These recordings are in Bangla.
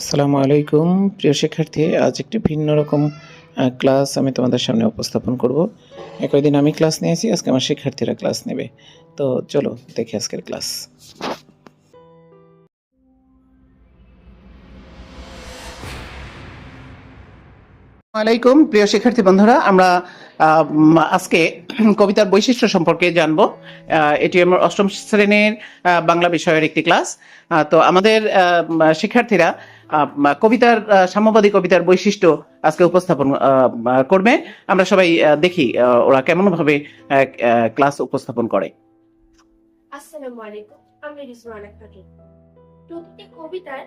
আসসালামু আলাইকুম। প্রিয় শিক্ষার্থী, আজ একটি ভিন্ন রকম ক্লাস আমি তোমাদের সামনে উপস্থাপন করব। একই দিন আমি ক্লাস নিয়েছি, আজকে আমার শিক্ষার্থীরা ক্লাস নেবে। তো চলো দেখি আজকের ক্লাস। আলাইকুম, প্রিয় শিক্ষার্থী বন্ধুরা, আমরা আজকে কবিতার বৈশিষ্ট্য সম্পর্কে জানব। এটি আমার অষ্টম শ্রেণির বাংলা বিষয়ের একটি ক্লাস। তো আমাদের শিক্ষার্থীরা কবিতার সাম্যবাদী কবিতার বৈশিষ্ট্য আজকে উপস্থাপন করবে। আমরা সবাই দেখি ওরা কেমন ভাবে ক্লাস উপস্থাপন করে। আসসালামু আলাইকুম, আমি রিজওয়ানা প্রতিটি কবিতার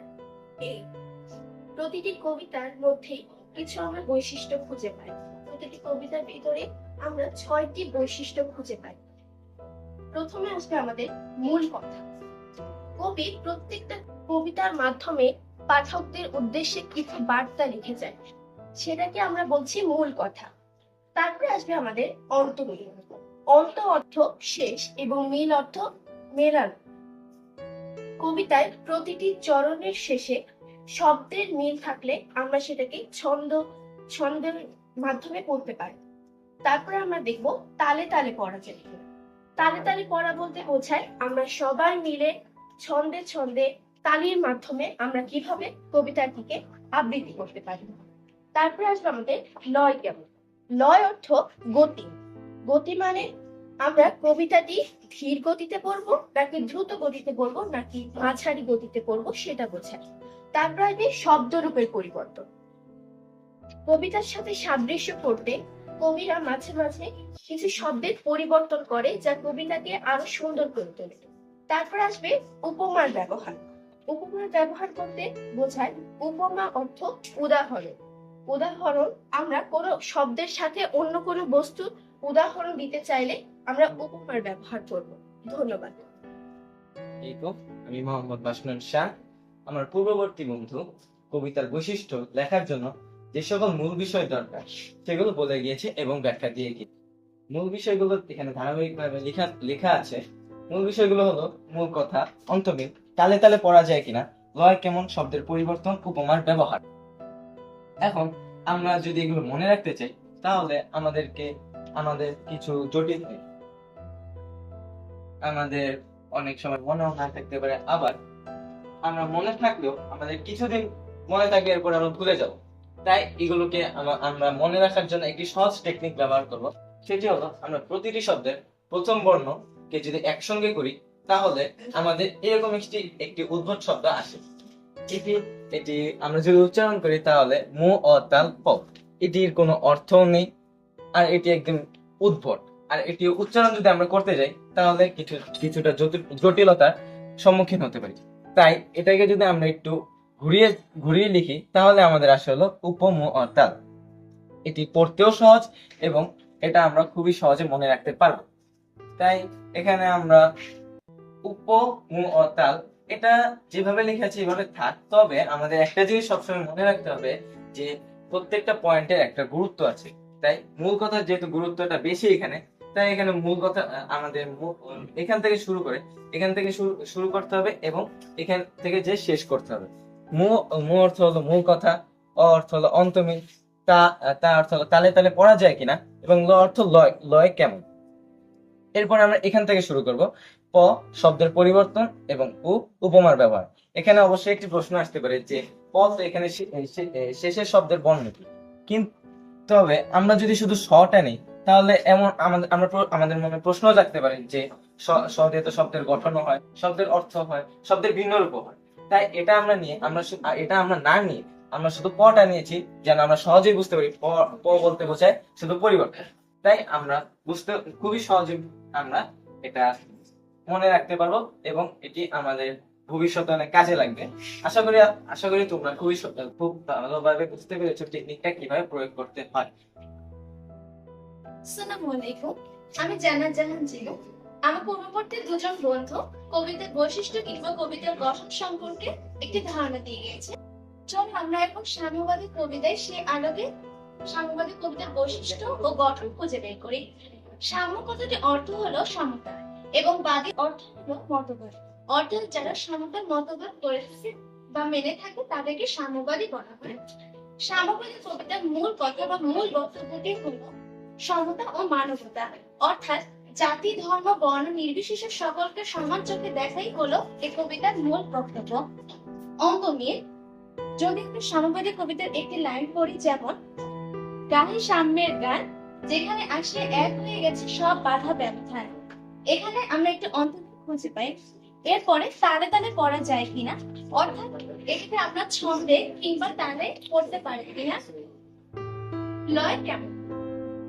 প্রতিটি কবিতার মধ্যেই কিছু আমরা বৈশিষ্ট্য খুঁজে পাই। প্রতিটি কবিতার ভিতরে আমরা ছয়টি বৈশিষ্ট্য খুঁজে পাই। প্রথমে আসবে আমাদের মূল কথা। কবি প্রত্যেকটা কবিতার মাধ্যমে পাঠকদের উদ্দেশ্যে কিছু বার্তা লিখে যায়। সেটাকে আমরা বলছি মূল কথা। তারপরে আসবে আমাদের অন্তমিল অন্ত অর্থ শেষ এবং মিল অর্থ মেলানো। কবিতায় প্রতিটি চরণের শেষে শব্দের মিল থাকলে আমরা সেটাকে ছন্দ, ছন্দের মাধ্যমে পড়তে পারি। তারপরে আমরা দেখব তালে তালে পড়া যায় তালে তালে পড়া বলতে বোঝায় আমরা সবাই মিলে ছন্দে ছন্দে তালির মাধ্যমে আমরা কীভাবে কবিতাটিকে আবৃত্তি করতে পারি? তারপরে আসবে আমাদের লয় কেমন? লয় অর্থ গতি। গতি মানে আমরা কবিতাটি ধীর গতিতে পড়ব, নাকি দ্রুত গতিতে পড়ব, নাকি মাঝারি গতিতে পড়ব, সেটা বোঝায়। তারপর আসবে শব্দরূপের পরিবর্তন। কবিতার সাথে সাদৃশ্য করতে কবিরা মাঝে মাঝে কিছু শব্দের পরিবর্তন করে, যা কবিতাকে আরও সুন্দর করে তোলে। তারপর আসবে উপমার ব্যবহার। উপমার ব্যবহার করতে বোঝায় উপমা অর্থ উদাহরণ। উদাহরণ, আমরা কোনো শব্দের সাথে অন্য কোনো বস্তু উদাহরণ দিতে চাইলে আমরা উপমার ব্যবহার করব। ধন্যবাদ। আমি মোহাম্মদ বাসনুন শাহ। আমার পূর্ববর্তী বন্ধু, কবিতার বৈশিষ্ট্য লেখার জন্য যে সকল মূল বিষয় দরকার, সেগুলো বলে গিয়েছে এবং ব্যাখ্যা দিয়ে গিয়েছে। মূল বিষয়গুলো এখানে ধারাবাহিকভাবে লেখা লেখা আছে। মূল বিষয়গুলো হলো মূল কথা অন্তমিল তালে তালে পড়া যায় কিনা? লয় কেমন শব্দের পরিবর্তন, উপমার ব্যবহার? এখন আমরা যদি এগুলো মনে রাখতে চাই, তাহলে আমাদেরকে, আমাদের কিছু জটিল আমাদের অনেক সময় মনেও না থাকতে পারে, আবার আমরা মনে থাকলেও আমাদের কিছুদিন মনে থাকলে এরপর আমরা ভুলে যাব। তাই এগুলোকে আমরা মনে রাখার জন্য একটি সহজ টেকনিক ব্যবহার করব। সেটি হলো আমরা প্রতিটি শব্দের প্রথম বর্ণকে যদি একসঙ্গে করি তাহলে আমাদের এরকম একটি একটি উদ্ভট শব্দ আসে। এটি এটি আমরা যদি উচ্চারণ করি তাহলে মু, অ, তাল, প। এটির কোনো অর্থও নেই, আর এটি একদম উদ্ভট। আর এটি উচ্চারণ যদি আমরা করতে যাই, তাহলে কিছু, কিছুটা জটিলতার সম্মুখীন হতে পারি। তাই এটাকে যদি আমরা একটু ঘুরিয়ে ঘুরিয়ে লিখি, তাহলে আমাদের আসে হলো উপম অর্থাৎ এটি পড়তেও সহজ এবং এটা আমরা খুবই সহজে মনে রাখতে পারব। তাই এখানে আমরা উপ মু অতাল এটা যেভাবে লেখা আছে, এভাবে থাক। তবে আমাদের একটা জিনিস সবসময় মনে রাখতে হবে যে, প্রত্যেকটা পয়েন্টের একটা গুরুত্ব আছে। তাই মূল কথার যেহেতু গুরুত্বটা বেশি এখানে, তাই এখানে মূল কথা আমাদের এখান থেকে শুরু করে, এখান থেকে শুরু করতে হবে এবং এখান থেকে যে শেষ করতে হবে। মু মু অর্থ হলো মূল কথা, অ অর্থ হলো অন্তমিল, তা তা অর্থ হলো তালে তালে পড়া যায় কিনা, এবং ল অর্থ লয় লয় কেমন? এরপর আমরা এখান থেকে শুরু করব। প শব্দের পরিবর্তন এবং উ উপমার ব্যবহার। এখানে অবশ্যই একটি প্রশ্ন আসতে পারে যে প তো এখানে শেষের শব্দের বর্ণ কি? কিন্তু তবে আমরা যদি শুধু শটা নেই, তাহলে এমন আমাদের আমরা আমাদের মনে প্রশ্ন জাগতে পারে যে দিয়ে তো শব্দের গঠনও হয়, শব্দের অর্থ হয়, শব্দের ভিন্ন রূপ হয়। তাই এটা আমরা নিয়ে, আমরা এটা আমরা না নিয়ে, আমরা শুধু পটা নিয়েছি যেন আমরা সহজেই বুঝতে পারি প বলতে বোঝায় শুধু পরিবর্তন। তাই আমরা বুঝতে, খুবই সহজে আমরা এটা মনে রাখতে পারব এবং এটি আমাদের ভবিষ্যতে অনেক কাজে লাগবে। আশা করি আশা করি তোমরা খুবই খুব ভালোভাবে বুঝতে পেরেছ টেকনিকটা কীভাবে প্রয়োগ করতে হয়। আসসালামু আলাইকুম। আমি জান্নাত জাহান জিলু আমার পূর্ববর্তী দুজন বন্ধু কবিতার বৈশিষ্ট্য কিংবা কবিতার গঠন সম্পর্কে একটি ধারণা দিয়ে গিয়েছে। চল আমরা এখন সাম্যবাদী কবিতায় সে আলোকে সাম্যবাদী কবিতার বৈশিষ্ট্য ও গঠন খুঁজে বের করি। সাম্য কথাটির অর্থ হলো সমতা। এবং বাদী অর্থ মতবাদ। অর্থাৎ যারা সমতার মতবাদ করে থাকে বা মেনে থাকে, তাদেরকে সাম্যবাদী বলা হয়। সাম্যবাদী কবিতার মূল কথা বা মূল বক্তব্যটি হলো সমতা ও মানবতা। অর্থাৎ জাতি, ধর্ম, বর্ণ নির্বিশেষে সকলকে সমান চোখে দেখাই হলো এই কবিতার মূল বক্তব্য। অঙ্গ নিয়ে যদি আমি সাম্যবাদী কবিতার একটি লাইন পড়ি, যেমন, গাহি সাম্যের গান, যেখানে আসে এক হয়ে গেছে সব বাধা ব্যবধান। এখানে আমরা একটি অন্তর্ভুক্ত খুঁজে পাই। এরপরে তালে তালে পড়া যায় কিনা, অর্থাৎ এখানে আমরা ছন্দে কিংবা তালে পড়তে পারি কিনা। লয় কেমন?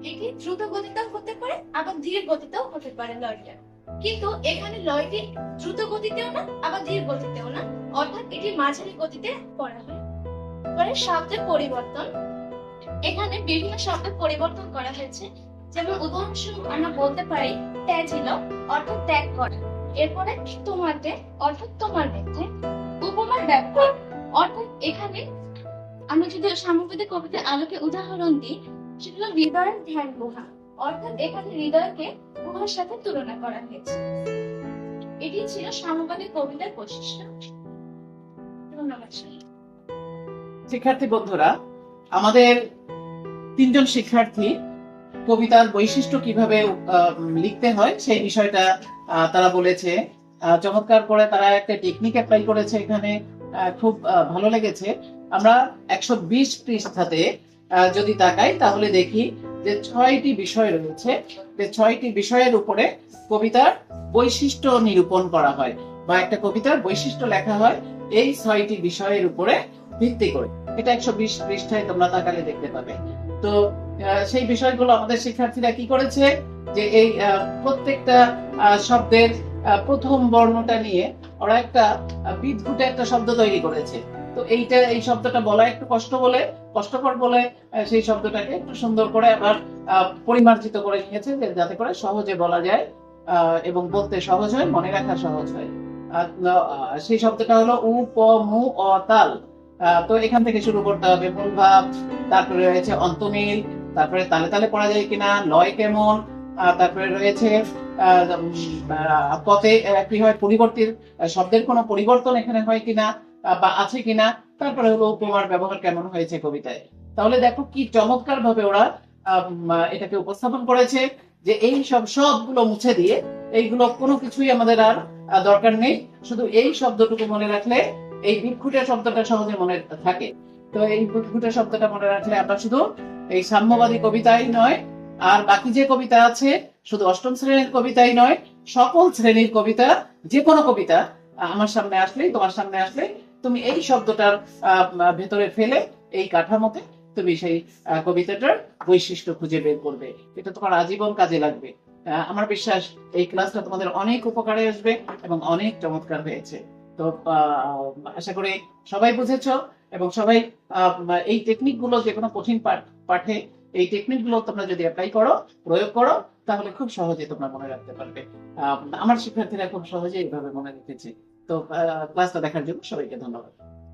এটি দ্রুত হতে পারে, আবার ধীর গতিতেও হতে পারে লয়টা। কিন্তু এখানে লয়টি দ্রুত গতিতেও না, আবার ধীর গতিতেও না, অর্থাৎ এটি মাঝারি গতিতে পড়া হয়। পরে শব্দের পরিবর্তন, এখানে বিভিন্ন শব্দের পরিবর্তন করা হয়েছে। যেমন উদাহরণস্বরূপ আমরা বলতে পারি ত্যাজিল অর্থাৎ ত্যাগ করা। এরপরে তোমাতে অর্থাৎ তোমার মধ্যে উপমার ব্যবহার। অর্থাৎ এখানে আমরা যদি সামগ্রিক কবিতার আলোকে উদাহরণ দিই, সেগুলো হৃদয়ের ধ্যান গুহা। অর্থাৎ এখানে হৃদয়কে গুহার সাথে তুলনা করা হয়েছে। এটি ছিল সামগ্রিক কবিতার বৈশিষ্ট্য। ধন্যবাদ শিক্ষার্থী বন্ধুরা, আমাদের তিনজন শিক্ষার্থী কবিতার বৈশিষ্ট্য কীভাবে লিখতে হয় সেই বিষয়টা তারা বলেছে। চমৎকার করে তারা একটা টেকনিক অ্যাপ্লাই করেছে এখানে খুব ভালো লেগেছে। আমরা একশো বিশ পৃষ্ঠাতে যদি তাকাই তাহলে দেখি যে ছয়টি বিষয় রয়েছে। যে ছয়টি বিষয়ের উপরে কবিতার বৈশিষ্ট্য নিরূপণ করা হয় বা একটা কবিতার বৈশিষ্ট্য লেখা হয় এই ছয়টি বিষয়ের উপরে ভিত্তি করে। এটা একশো বিশ পৃষ্ঠায় তোমরা তাকালে দেখতে পাবে। তো সেই বিষয়গুলো আমাদের শিক্ষার্থীরা কি করেছে? যে এই প্রত্যেকটা শব্দের প্রথম বর্ণটা নিয়ে ওরা একটা বিদঘুটে একটা শব্দ তৈরি করেছে। তো এইটা, এই শব্দটা বলা একটু কষ্ট বলে, কষ্টকর বলে সেই শব্দটাকে একটু সুন্দর করে আবার পরিমার্জিত করে নিয়েছে যাতে করে সহজে বলা যায় এবং বলতে সহজ হয়, মনে রাখা সহজ হয়। সেই শব্দটা হলো উ, প, মু, অ, তাল। তো এখান থেকে শুরু করতে হবে। মূল ভাব, তারপরে রয়েছে অন্তমিল তারপরে তালে তালে পড়া যায় কিনা, লয় কেমন তারপরে রয়েছে পথে কি হয় পরিবর্তিত শব্দের কোনো পরিবর্তন এখানে হয় কিনা বা আছে কিনা, তারপরে হলো উপমার ব্যবহার কেমন হয়েছে কবিতায়। তাহলে দেখো কি চমৎকার ভাবে ওরা এটাকে উপস্থাপন করেছে যে এই সব সবগুলো মুছে দিয়ে এইগুলো কোনো কিছুই আমাদের আর দরকার নেই। শুধু এই শব্দটুকু মনে রাখলে এই বিক্ষুটে শব্দটা সহজে মনে থাকে। তো এই বিক্ষুটে শব্দটা মনে রাখলে আমরা শুধু এই সাম্যবাদী কবিতাই নয়, আর বাকি যে কবিতা আছে, শুধু অষ্টম শ্রেণির কবিতাই নয়, সকল শ্রেণির কবিতা, যে কোনো কবিতা, আমার সামনে আসলেই, তোমার সামনে আসলে তুমি এই শব্দটার ভেতরে ফেলে এই কাঠামোতে তুমি সেই কবিতাটার বৈশিষ্ট্য খুঁজে বের করবে। এটা তোমার আজীবন কাজে লাগবে। আমার বিশ্বাস এই ক্লাসটা তোমাদের অনেক উপকারে আসবে এবং অনেক চমৎকার হয়েছে। তো আশা করি সবাই বুঝেছ এবং সবাই এই টেকনিকগুলো যে কোনো কঠিন পাঠ- এই টেকনিকগুলো তোমরা যদি অ্যাপ্লাই করো, প্রয়োগ করো, তাহলে খুব সহজে তোমরা মনে রাখতে পারবে। আমার শিক্ষার্থীরা খুব সহজে এইভাবে মনে রেখেছে। তো ক্লাসটা দেখার জন্য সবাইকে ধন্যবাদ।